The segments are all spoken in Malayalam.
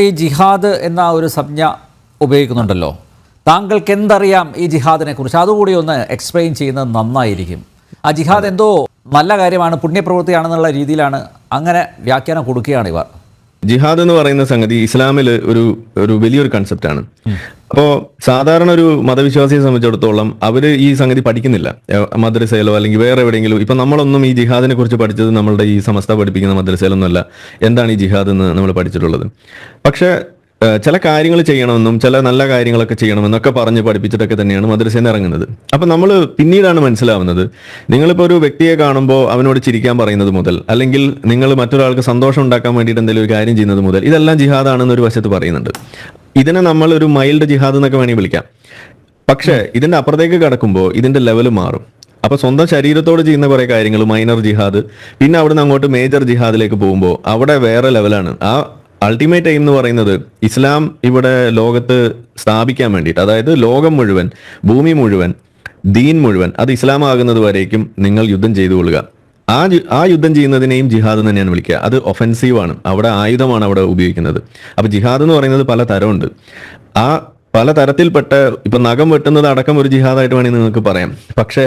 ഈ ജിഹാദ് എന്ന ഒരു സംജ്ഞ ഉപയോഗിക്കുന്നുണ്ടല്ലോ. താങ്കൾക്ക് എന്തറിയാം ഈ ജിഹാദിനെ കുറിച്ച്? അതുകൂടി ഒന്ന് എക്സ്പ്ലെയിൻ ചെയ്യുന്നത് നന്നായിരിക്കും. ആ ജിഹാദ് എന്തോ നല്ല കാര്യമാണ് പുണ്യപ്രവൃത്തിയാണെന്നുള്ള രീതിയിലാണ് അങ്ങനെ വ്യാഖ്യാനം കൊടുക്കുകയാണ് ഇവർ. ജിഹാദ് എന്ന് പറയുന്ന സംഗതി ഇസ്ലാമിൽ ഒരു ഒരു വലിയൊരു കൺസെപ്റ്റാണ് അപ്പോൾ സാധാരണ ഒരു മതവിശ്വാസിയെ സംബന്ധിച്ചിടത്തോളം അവർ ഈ സംഗതി പഠിക്കുന്നില്ല. മദ്രസയിലോ അല്ലെങ്കിൽ വേറെ എവിടെയെങ്കിലും. ഇപ്പൊ നമ്മളൊന്നും ഈ ജിഹാദിനെ കുറിച്ച് പഠിച്ചത് നമ്മളുടെ ഈ സമസ്ത പഠിപ്പിക്കുന്ന മദ്രസയിലൊന്നുമല്ല. എന്താണ് ഈ ജിഹാദ് എന്ന് നമ്മൾ പഠിച്ചിട്ടുള്ളത്? പക്ഷേ ചില കാര്യങ്ങൾ ചെയ്യണമെന്നും ചില നല്ല കാര്യങ്ങളൊക്കെ ചെയ്യണമെന്നൊക്കെ പറഞ്ഞ് പഠിപ്പിച്ചിട്ടൊക്കെ തന്നെയാണ് മദ്രസയിൽ നിന്ന് ഇറങ്ങുന്നത്. അപ്പൊ നമ്മൾ പിന്നീടാണ് മനസ്സിലാവുന്നത് നിങ്ങളിപ്പോൾ ഒരു വ്യക്തിയെ കാണുമ്പോൾ അവനോട് ചിരിക്കാൻ പറയുന്നത് മുതൽ അല്ലെങ്കിൽ നിങ്ങൾ മറ്റൊരാൾക്ക് സന്തോഷം ഉണ്ടാക്കാൻ വേണ്ടിയിട്ട് എന്തെങ്കിലും ഒരു കാര്യം ചെയ്യുന്നത് മുതൽ ഇതെല്ലാം ജിഹാദാണെന്ന് ഒരു വശത്ത് പറയുന്നുണ്ട്. ഇതിനെ നമ്മൾ ഒരു മൈൽഡ് ജിഹാദ് എന്നൊക്കെ വേണമെങ്കിൽ വിളിക്കാം. പക്ഷേ ഇതിന്റെ അപ്പുറത്തേക്ക് കടക്കുമ്പോൾ ഇതിന്റെ ലെവൽ മാറും. അപ്പൊ സ്വന്തം ശരീരത്തോട് ചെയ്യുന്ന കുറെ കാര്യങ്ങൾ മൈനർ ജിഹാദ് പിന്നെ അവിടുന്ന് അങ്ങോട്ട് മേജർ ജിഹാദിലേക്ക് പോകുമ്പോൾ അവിടെ വേറെ ലെവലാണ്. ആ അൾട്ടിമേറ്റ് എയിം എന്ന് പറയുന്നത് ഇസ്ലാം ഇവിടെ ലോകത്ത് സ്ഥാപിക്കാൻ വേണ്ടിയിട്ട് അതായത് ലോകം മുഴുവൻ ഭൂമി മുഴുവൻ ദീൻ മുഴുവൻ അത് ഇസ്ലാം ആകുന്നത് വരേക്കും നിങ്ങൾ യുദ്ധം ചെയ്തു കൊള്ളുക. ആ ആ യുദ്ധം ചെയ്യുന്നതിനെയും ജിഹാദ് തന്നെയാണ് വിളിക്കുക. അത് ഒഫൻസീവ് ആണ്. അവിടെ ആയുധമാണ് അവിടെ ഉപയോഗിക്കുന്നത്. അപ്പോൾ ജിഹാദ് എന്ന് പറയുന്നത് പല തരമുണ്ട്. ആ പല തരത്തിൽപ്പെട്ട ഇപ്പൊ നഖം വെട്ടുന്നത് അടക്കം ഒരു ജിഹാദായിട്ട് വേണമെങ്കിൽ നിങ്ങൾക്ക് പറയാം. പക്ഷേ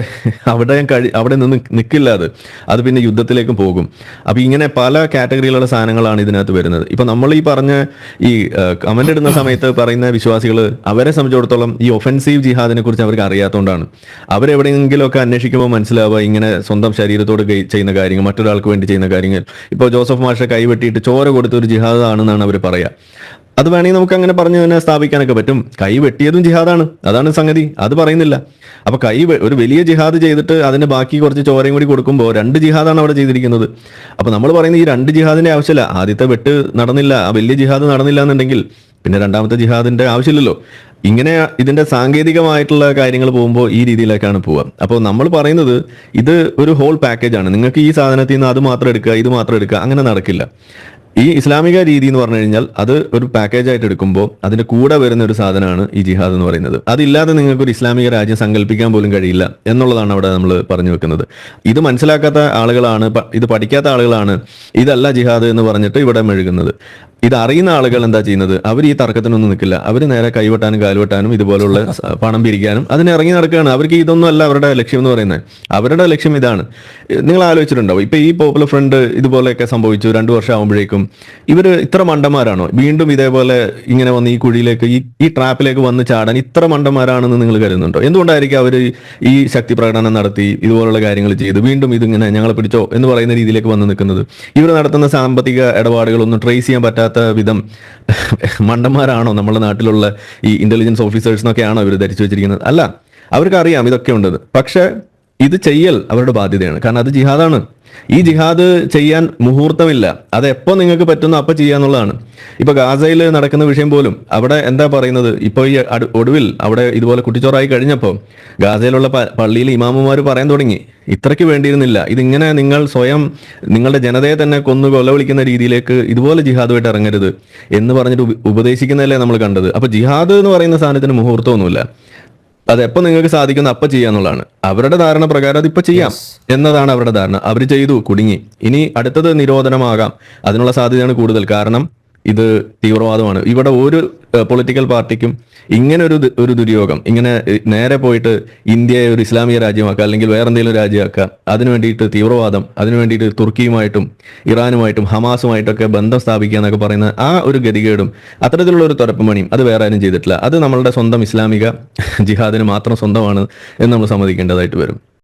അവിടെ കഴി അവിടെ നിന്ന് നിൽക്കില്ല അത്. അത് പിന്നെ യുദ്ധത്തിലേക്കും പോകും. അപ്പൊ ഇങ്ങനെ പല കാറ്റഗറിയിലുള്ള സാധനങ്ങളാണ് ഇതിനകത്ത് വരുന്നത്. ഇപ്പൊ നമ്മൾ ഈ പറഞ്ഞ ഈ കമന്റ് ഇടുന്ന സമയത്ത് പറയുന്ന വിശ്വാസികൾ അവരെ സംബന്ധിച്ചിടത്തോളം ഈ ഒഫൻസീവ് ജിഹാദിനെ കുറിച്ച് അവർക്ക് അറിയാത്തതുകൊണ്ടാണ് അവരെവിടെയെങ്കിലുമൊക്കെ അന്വേഷിക്കുമ്പോൾ മനസ്സിലാവുക ഇങ്ങനെ സ്വന്തം ശരീരത്തോട് ചെയ്യുന്ന കാര്യങ്ങൾ മറ്റൊരാൾക്ക് വേണ്ടി ചെയ്യുന്ന കാര്യങ്ങൾ. ഇപ്പോൾ ജോസഫ് മാഷ കൈവെട്ടിയിട്ട് ചോര കൊടുത്ത ഒരു ജിഹാദാണെന്നാണ് അവർ പറയുക അത് വേണമെങ്കിൽ നമുക്ക് അങ്ങനെ പറഞ്ഞു തന്നെ സ്ഥാപിക്കാനൊക്കെ പറ്റും. കൈ വെട്ടിയതും ജിഹാദാണ്. അതാണ് സംഗതി. അത് പറയുന്നില്ല. അപ്പൊ കൈ ഒരു വലിയ ജിഹാദ് ചെയ്തിട്ട് അതിന് ബാക്കി കുറച്ച് ചോരയും കൂടി കൊടുക്കുമ്പോൾ രണ്ട് ജിഹാദാണ് അവിടെ ചെയ്തിരിക്കുന്നത്. അപ്പൊ നമ്മൾ പറയുന്ന ഈ രണ്ട് ജിഹാദിന്റെ ആവശ്യമില്ല. ആദ്യത്തെ വെട്ട് നടന്നില്ല. ആ വലിയ ജിഹാദ് നടന്നില്ല എന്നുണ്ടെങ്കിൽ പിന്നെ രണ്ടാമത്തെ ജിഹാദിന്റെ ആവശ്യമില്ലല്ലോ. ഇങ്ങനെ ഇതിന്റെ സാങ്കേതികമായിട്ടുള്ള കാര്യങ്ങൾ പോകുമ്പോൾ ഈ രീതിയിലേക്കാണ് പോവുക. അപ്പോൾ നമ്മൾ പറയുന്നത് ഇത് ഒരു ഹോൾ പാക്കേജാണ് നിങ്ങൾക്ക് ഈ സാധനത്തിൽ നിന്ന് അത് മാത്രം എടുക്കുക ഇത് മാത്രം എടുക്കുക അങ്ങനെ നടക്കില്ല. ഈ ഇസ്ലാമിക രീതി എന്ന് പറഞ്ഞു കഴിഞ്ഞാൽ അത് ഒരു പാക്കേജ് ആയിട്ട് എടുക്കുമ്പോൾ അതിന്റെ കൂടെ വരുന്ന ഒരു സാധനമാണ് ഈ ജിഹാദ് എന്ന് പറയുന്നത്. അതില്ലാതെ നിങ്ങൾക്ക് ഒരു ഇസ്ലാമിക രാജ്യം സങ്കല്പിക്കാൻ പോലും കഴിയില്ല എന്നുള്ളതാണ് അവിടെ നമ്മൾ പറഞ്ഞു വെക്കുന്നത്. ഇത് മനസ്സിലാക്കാത്ത ആളുകളാണ് ഇത് പഠിക്കാത്ത ആളുകളാണ് ഇതല്ല ജിഹാദ് എന്ന് പറഞ്ഞിട്ട് ഇവിടെ മെഴുകുന്നത്. ഇത് അറിയുന്ന ആളുകൾ എന്താ ചെയ്യുന്നത്? അവർ ഈ തർക്കത്തിനൊന്നും നിൽക്കില്ല. അവർ നേരെ കൈവെട്ടാനും കാൽവെട്ടാനും ഇതുപോലുള്ള പണം പിരിക്കാനും അതിന് ഇറങ്ങി നടക്കുകയാണ്. അവർക്ക് ഇതൊന്നും അല്ല അവരുടെ ലക്ഷ്യം എന്ന് പറയുന്നത്. അവരുടെ ലക്ഷ്യം ഇതാണ്. നിങ്ങൾ ആലോചിച്ചിട്ടുണ്ടാവും ഇപ്പൊ ഈ പോപ്പുലർ ഫ്രണ്ട് ഇതുപോലെയൊക്കെ സംഭവിച്ചു. രണ്ടു വർഷം ആകുമ്പോഴേക്കും ഇവർ ഇത്ര മണ്ടന്മാരാണോ? വീണ്ടും ഇതേപോലെ ഇങ്ങനെ വന്ന് ഈ കുഴിയിലേക്ക് ഈ ഈ ട്രാപ്പിലേക്ക് വന്ന് ചാടാൻ ഇത്ര മണ്ടന്മാരാണെന്ന് നിങ്ങൾ കരുതുന്നുണ്ടോ? എന്തുകൊണ്ടായിരിക്കും അവർ ഈ ശക്തി പ്രകടനം നടത്തി ഇതുപോലുള്ള കാര്യങ്ങൾ ചെയ്ത് വീണ്ടും ഇതിങ്ങനെ ഞങ്ങളെ പിടിച്ചോ എന്ന് പറയുന്ന രീതിയിലേക്ക് വന്ന് നിൽക്കുന്നത്? ഇവർ നടത്തുന്ന സാമ്പത്തിക ഇടപാടുകളൊന്നും ട്രേസ് ചെയ്യാൻ പറ്റാത്ത വിധം മണ്ടന്മാരാണോ നമ്മുടെ നാട്ടിലുള്ള ഈ ഇന്റലിജൻസ് ഓഫീസേഴ്സ് എന്നൊക്കെയാണോ ഇവർ ധരിച്ചു വെച്ചിരിക്കുന്നത്? അല്ല അവർക്ക് അറിയാം ഇതൊക്കെ ഉണ്ടെന്ന്. പക്ഷെ ഇത് ചെയ്യൽ അവരുടെ ബാധ്യതയാണ്. കാരണം അത് ജിഹാദാണ്. ഈ ജിഹാദ് ചെയ്യാൻ മുഹൂർത്തമില്ല. അത് എപ്പോ നിങ്ങൾക്ക് പറ്റുന്നു അപ്പോൾ ചെയ്യാന്നുള്ളതാണ് ഇപ്പൊ ഗാസയിൽ നടക്കുന്ന വിഷയം പോലും അവിടെ എന്താ പറയുന്നത്? ഇപ്പൊ ഈ ഒടുവിൽ അവിടെ ഇതുപോലെ കുട്ടിച്ചോറായി കഴിഞ്ഞപ്പോൾ ഗാസയിലുള്ള പള്ളിയിൽ ഇമാമുമാർ പറയാൻ തുടങ്ങി. ഇത്രയ്ക്ക് വേണ്ടിയിരുന്നില്ല. ഇതിങ്ങനെ നിങ്ങൾ സ്വയം നിങ്ങളുടെ ജനതയെ തന്നെ കൊന്നു കൊലവിളിക്കുന്ന രീതിയിലേക്ക് ഇതുപോലെ ജിഹാദുമായിട്ട് ഇറങ്ങരുത് എന്ന് പറഞ്ഞിട്ട് ഉപ- ഉപദേശിക്കുന്നതല്ലേ നമ്മൾ കണ്ടത്. അപ്പൊ ജിഹാദ് എന്ന് പറയുന്ന സാധനത്തിന് മുഹൂർത്തമൊന്നുമില്ല. അത് എപ്പോ നിങ്ങൾക്ക് സാധിക്കുന്ന? അപ്പൊ ചെയ്യാന്നുള്ളതാണ് അവരുടെ ധാരണ പ്രകാരം അത് ഇപ്പൊ ചെയ്യാം എന്നതാണ് അവരുടെ ധാരണ. അവർ ചെയ്തു കുടുങ്ങി. ഇനി അടുത്തത് നിരോധനമാകാം. അതിനുള്ള സാധ്യതയാണ് കൂടുതൽ. കാരണം ഇത് തീവ്രവാദമാണ്. ഇവിടെ ഒരു പൊളിറ്റിക്കൽ പാർട്ടിക്കും ഇങ്ങനെ ഒരു ഒരു ദുര്യോഗം ഇങ്ങനെ നേരെ പോയിട്ട് ഇന്ത്യയെ ഒരു ഇസ്ലാമിക രാജ്യമാക്കുക അല്ലെങ്കിൽ വേറെ എന്തെങ്കിലും രാജ്യമാക്കുക അതിനു വേണ്ടിയിട്ട് തീവ്രവാദം അതിനു വേണ്ടിയിട്ട് തുർക്കിയുമായിട്ടും ഇറാനുമായിട്ടും ഹമാസുമായിട്ടൊക്കെ ബന്ധം സ്ഥാപിക്കുക എന്നൊക്കെ പറയുന്ന ആ ഒരു ഗതികേടും അത്തരത്തിലുള്ള ഒരു തുരപ്പം അത് വേറെ ആരും ചെയ്തിട്ടില്ല. അത് നമ്മളുടെ സ്വന്തം ഇസ്ലാമിക ജിഹാദിന് മാത്രം സ്വന്തമാണ് എന്ന് നമ്മൾ സമ്മതിക്കേണ്ടതായിട്ട് വരും.